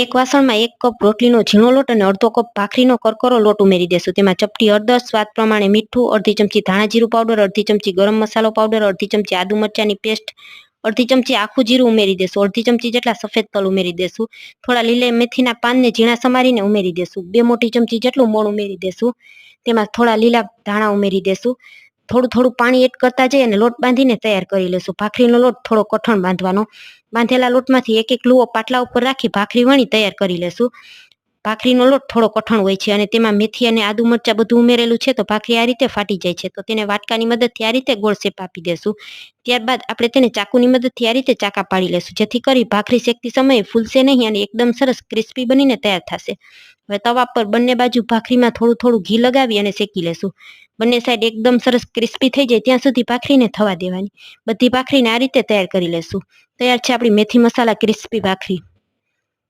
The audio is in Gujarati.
એક વાસણમાં એક કપ રોટલીનો ઝીણો લોટ અને અડધો કપ ભાખરીનો કરકરો લોટ ઉમેરી દેશું. તેમાં ચપટી હળદર સ્વાદ પ્રમાણે મીઠું, અડધી ચમચી ધાણા જીરું પાવડર અડધી ચમચી ગરમ મસાલો પાવડર અડધી ચમચી આદુ મરચાની પેસ્ટ અડધી ચમચી આખું જીરું ઉમેરી દેશું. અડધી ચમચી જેટલા સફેદ તલ ઉમેરી દેશું. થોડા લીલે મેથીના પાનને ઝીણા સમારીને ઉમેરી દેશું. બે મોટી ચમચી જેટલું મોણ ઉમેરી દેશું. તેમાં થોડા લીલા ધાણા ઉમેરી દેશું. થોડું થોડું પાણી એડ કરતા જઈએ અને લોટ બાંધીને તૈયાર કરી લેશું ભાખરીનો લોટ થોડો કઠણ બાંધવાનો. બાંધેલા લોટમાંથી એક એક લુઓ પાટલા ઉપર રાખી ભાખરી વણી તૈયાર કરી લેશું ભાખરીનો લોટ થોડો કઠણ હોય છે અને તેમાં મેથી અને આદુ મરચાં બધું ઉમેરેલું છે, તો ભાખરી આ રીતે ફાટી જાય છે, તો તેને વાટકાની મદદથી આ રીતે ગોળ શેપ આપી દેશું. ત્યારબાદ આપણે તેને ચાકુની મદદથી આ રીતે ચાકા પાડી લેશું, જેથી કરી ભાખરી શેકતી સમયે ફૂલશે નહીં અને એકદમ સરસ ક્રિસ્પી બનીને તૈયાર થશે. હવે તવા પર બંને બાજુ ભાખરીમાં થોડું થોડું ઘી લગાવી અને શેકી લેશું. બંને સાઈડ એકદમ સરસ ક્રિસ્પી થઈ જાય ત્યાં સુધી ભાખરીને થવા દેવાની. બધી ભાખરીને આ રીતે તૈયાર કરી લેશું. તૈયાર છે આપણી મેથી મસાલા ક્રિસ્પી ભાખરી.